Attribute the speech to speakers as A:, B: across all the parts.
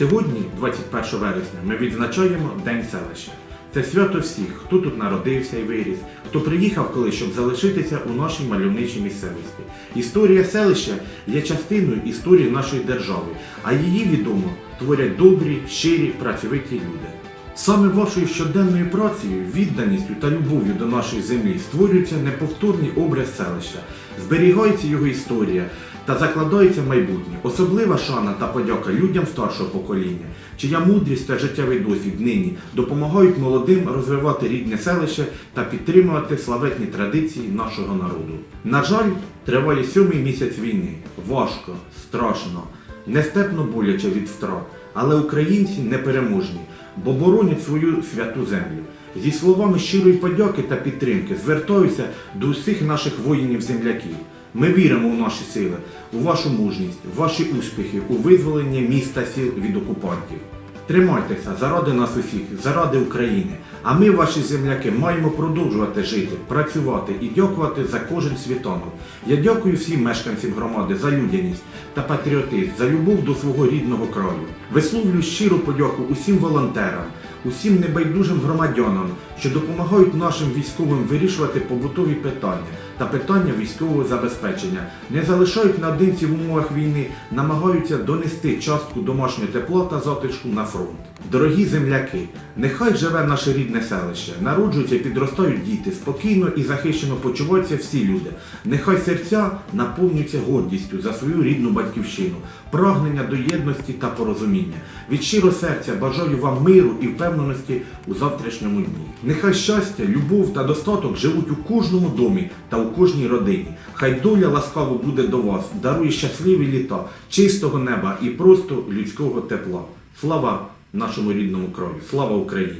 A: сьогодні, 21 вересня, ми відзначаємо День селища. Це свято всіх, хто тут народився і виріс, хто приїхав колись, щоб залишитися у нашій мальовничій місцевості. Історія селища є частиною історії нашої держави, а її відомо творять добрі, щирі, працьовиті люди. Саме вашою щоденною працею, відданістю та любов'ю до нашої землі створюється неповторний образ селища, зберігається його історія та закладається майбутнє. Особлива шана та подяка людям старшого покоління, чия мудрість та життєвий досвід нині допомагають молодим розвивати рідне селище та підтримувати славетні традиції нашого народу. На жаль, триває сьомий місяць війни. Важко, страшно, нестерпно боляче від втрат, але українці непереможні, бо боронять свою святу землю. Зі словами щирої подяки та підтримки звертаюся до усіх наших воїнів-земляків. Ми віримо в наші сили, у вашу мужність, в ваші успіхи, у визволення міста сіл від окупантів. Тримайтеся заради нас усіх, заради України. А ми, ваші земляки, маємо продовжувати жити, працювати і дякувати за кожен світанок. Я дякую всім мешканцям громади за людяність та патріотизм, за любов до свого рідного краю. Висловлюю щиру подяку усім волонтерам, усім небайдужим громадянам, що допомагають нашим військовим вирішувати побутові питання та питання військового забезпечення, не залишають наодинці в умовах війни, намагаються донести частку домашнього тепла та затишку на фронт. Дорогі земляки, нехай живе наше рідне селище, народжуються і підростають діти, спокійно і захищено почуваються всі люди. Нехай серця наповнюються гордістю за свою рідну батьківщину, прагнення до єдності та порозуміння. Від щиро серця бажаю вам миру і впевненості у завтрашньому дні. Нехай щастя, любов та достаток живуть у кожному домі та у кожній родині. Хай доля ласкаво буде до вас, дарує щасливі літа, чистого неба і просто людського тепла. Слава нашому рідному краю! Слава Україні!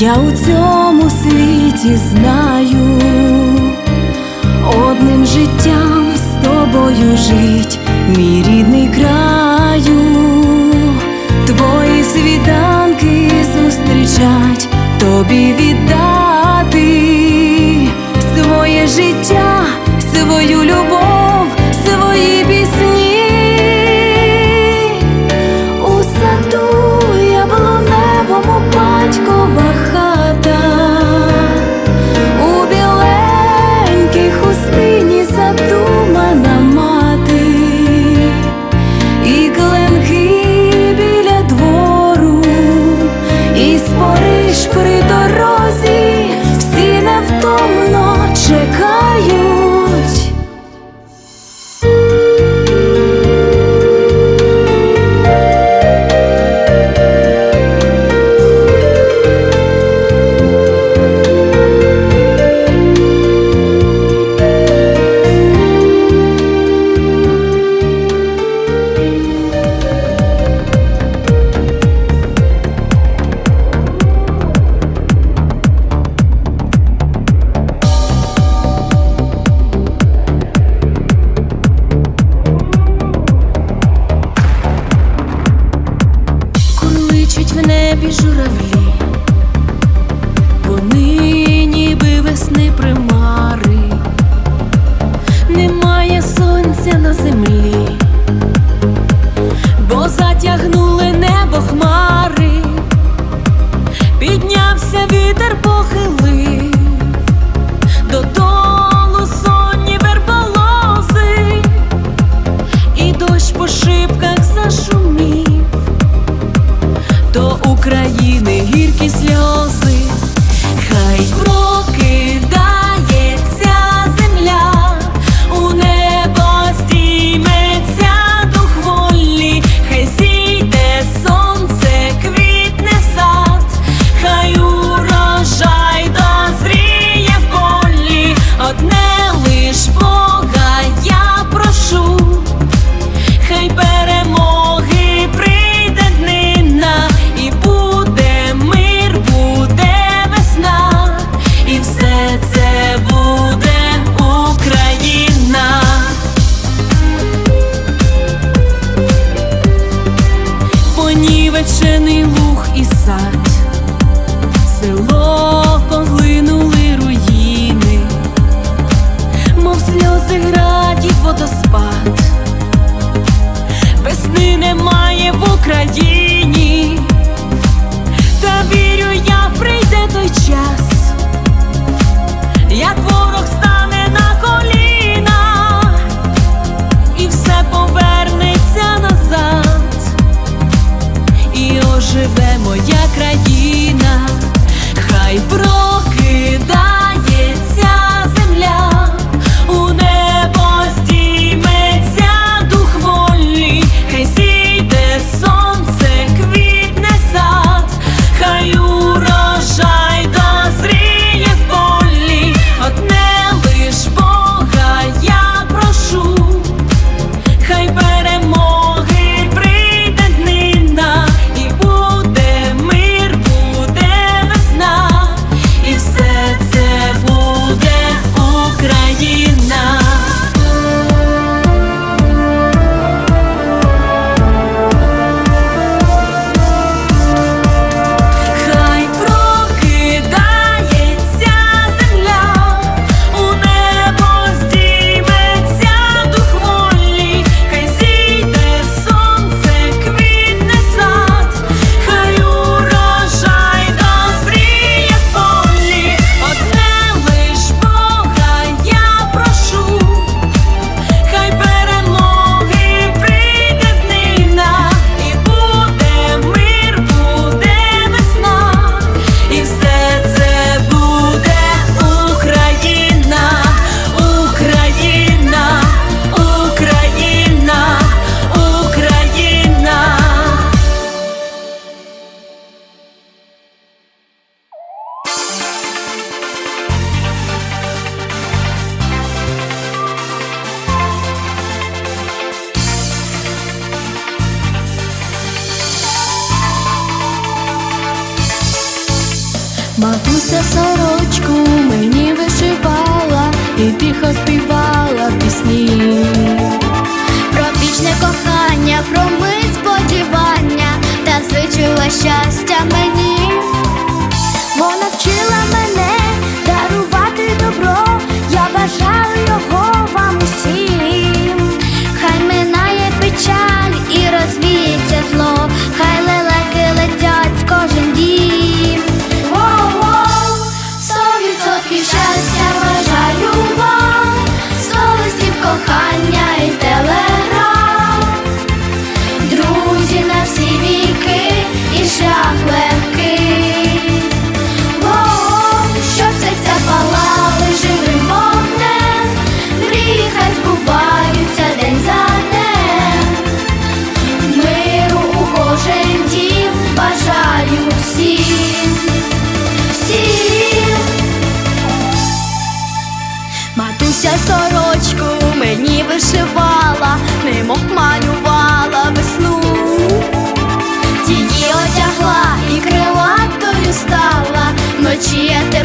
B: я у цьому світі знаю, одним життям з тобою жить, мій рідний краю, твої світанки зустрічать, тобі віддать. Яскраві журавлі, вони ніби весни примари, немає сонця на землі, бо затягнули небо хмари, піднявся вітер.
C: noite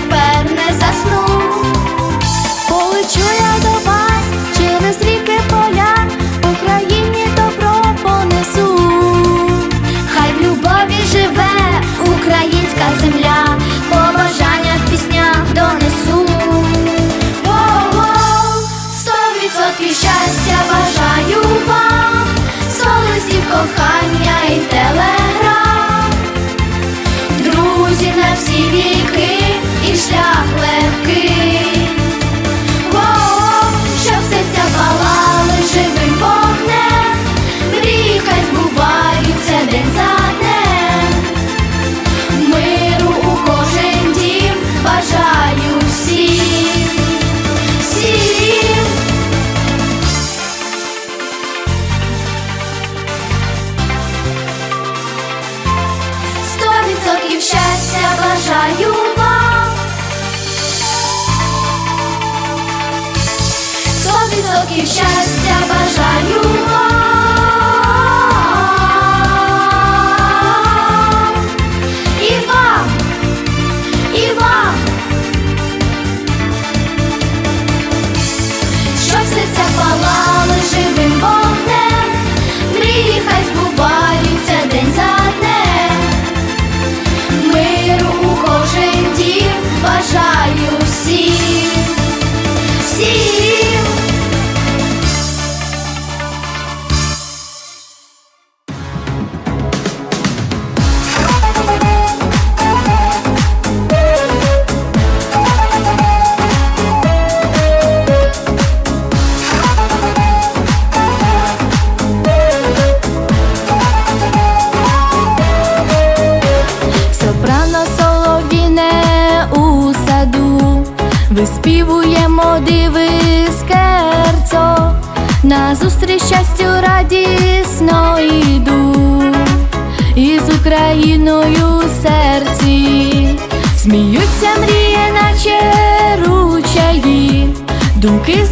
C: Назустріч щастю радісно йду, і з Україною в серці сміються, мріє, наче ручаї, думки.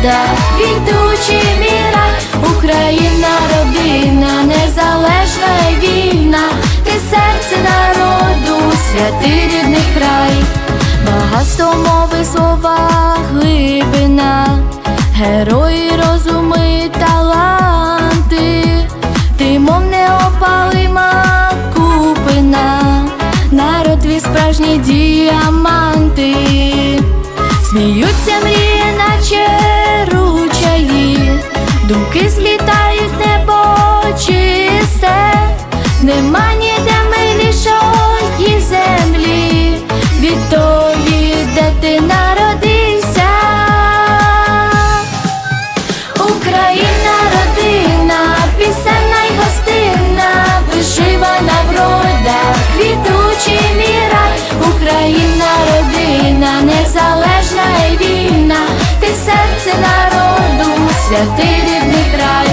C: влада, відучі міра, Україна, родина, незалежна і вільна, ти серце народу, святий рідний край, багато мови слова, глибина, герої, розуми, таланти, ти мов неопалима купина, народ твій справжній діаманти. Сміються мрії, наче Думки злітають небо чисте, нема ніде милішої землі від того. святий рідний край.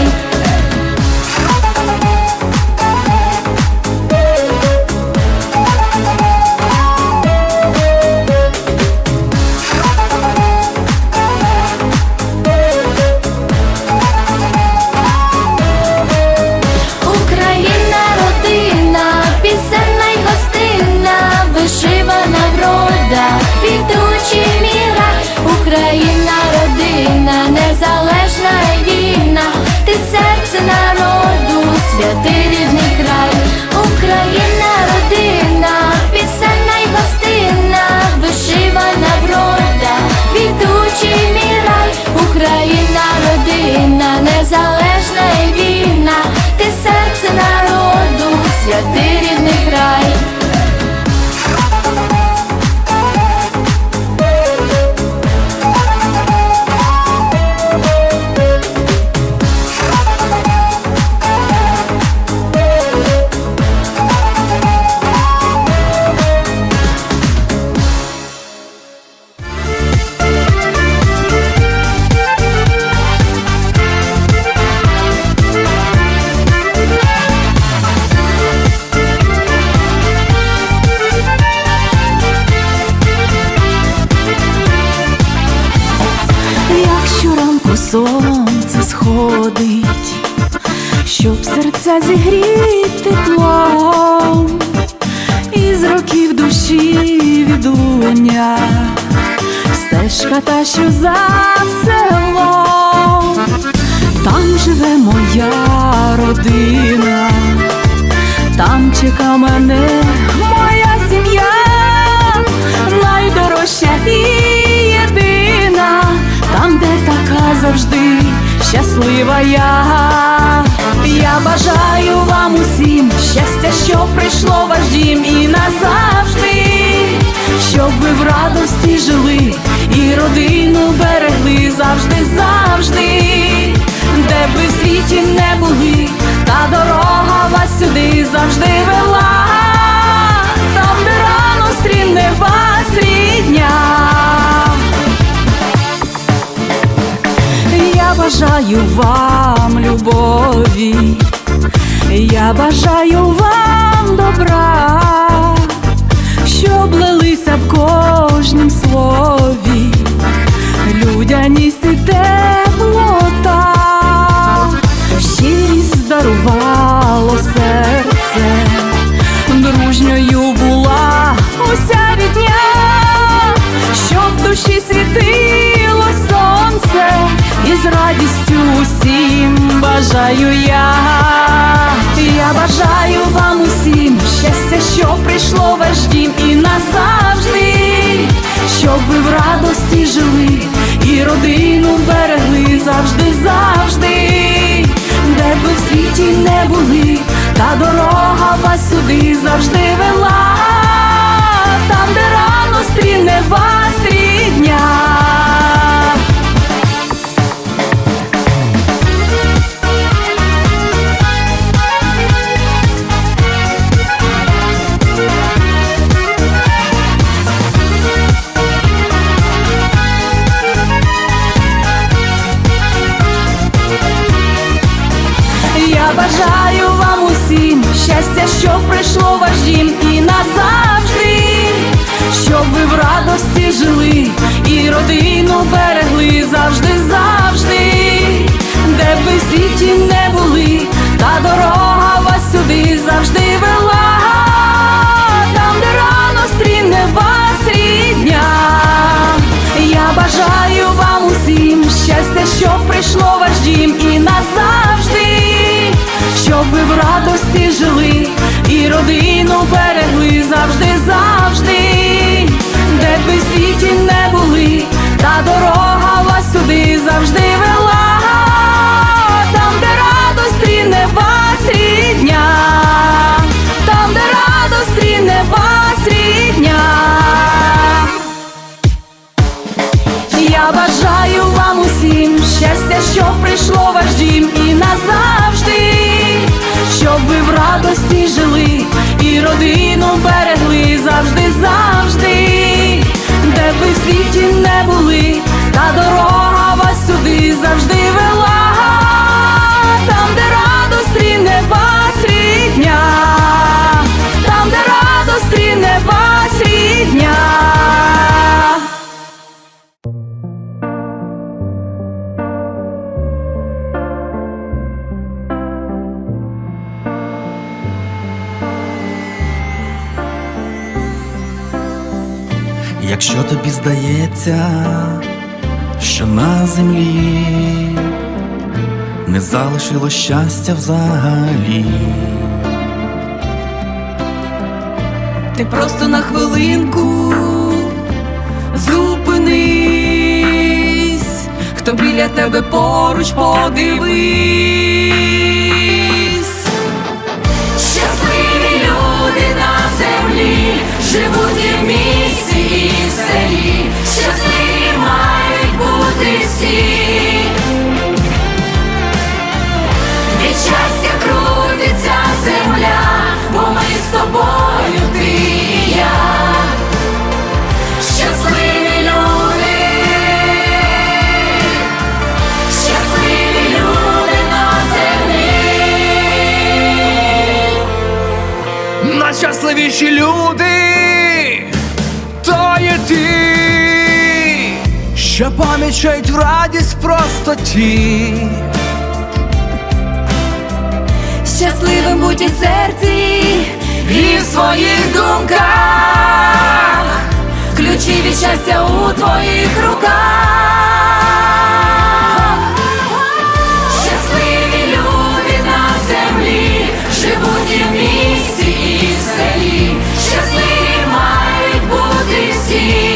B: Серця зігріти теплом, із років душі відлуння, стежка та, що за селом, там живе моя родина, там чека мене моя сім'я, найдорожча і єдина, там, де така завжди щаслива я. Я бажаю вам усім щастя, що прийшло в ваш дім і назавжди, щоб ви в радості жили і родину берегли завжди, завжди, де б ви в світі не були, та дорога вас сюди завжди вела, там, де рано стріне вас рідня. Бажаю вам любові, я бажаю вам добра, щоб лилися в кожнім слові, людяність і теплота, щирість дарувало серце, дружньою була уся рідня, щоб в душі світило бажаю я. Я бажаю вам усім щастя, що прийшло в ваш дім і назавжди, щоб ви в радості жили і родину берегли завжди, завжди, де б ви в світі не були, та дорога вас сюди завжди вела, там, де рано стріне вас щастя, що прийшло ваш і назавжди, щоб ви в радості жили і родину берегли завжди, завжди, де б ви світі не були, та дорога родину берегли завжди, завжди, де б ви світі не були, та дорога вас сюди завжди вела,
D: Якщо тобі здається, що на землі не залишило щастя взагалі.
B: Ти просто на хвилинку зупинись, хто біля тебе поруч подивись. Щасливі люди на землі живуть і в селі. Щасливі мають бути всі. Від щастя крутиться земля, бо ми з тобою ти і я. Щасливі люди, щасливі люди на землі.
D: Найщасливіші люди що помічають радість простоті.
B: Щасливим будь і серці, і в своїх думках. Ключі від щастя у твоїх руках. Щасливі люди на землі живуть і в місті, і в селі. Щасливі мають бути всі.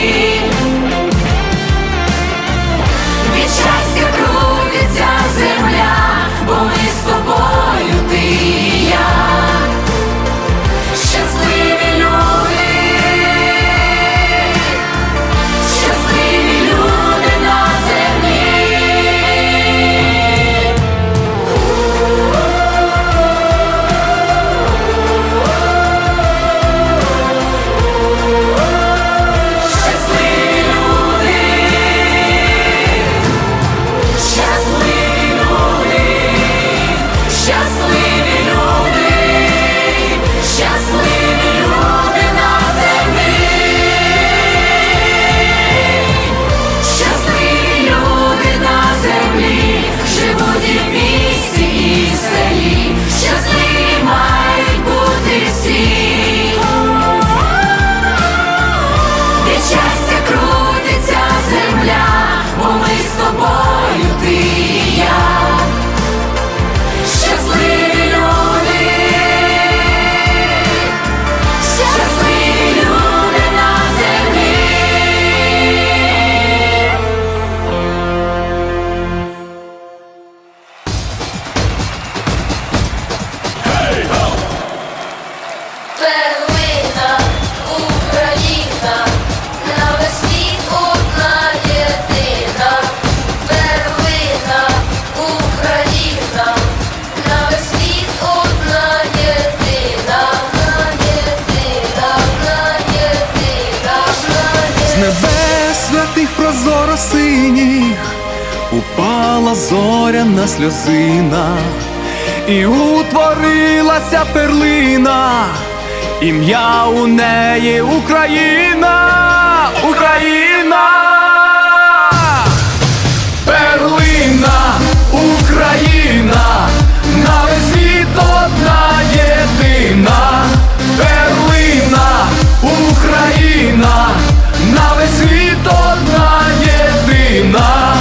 D: Сльозина, і утворилася перлина, ім'я у неї Україна, Україна, перлина, Україна, на весь світ одна єдина, перлина, Україна, на весь світ одна єдина.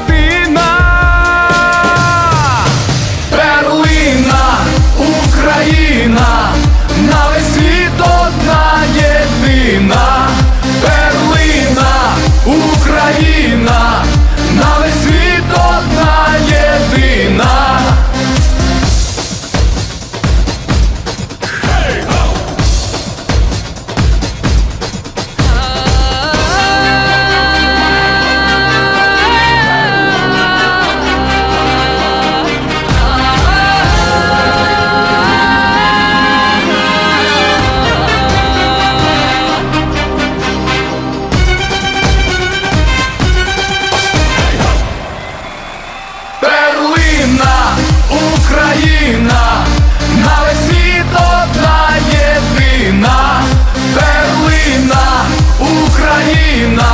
D: Україна.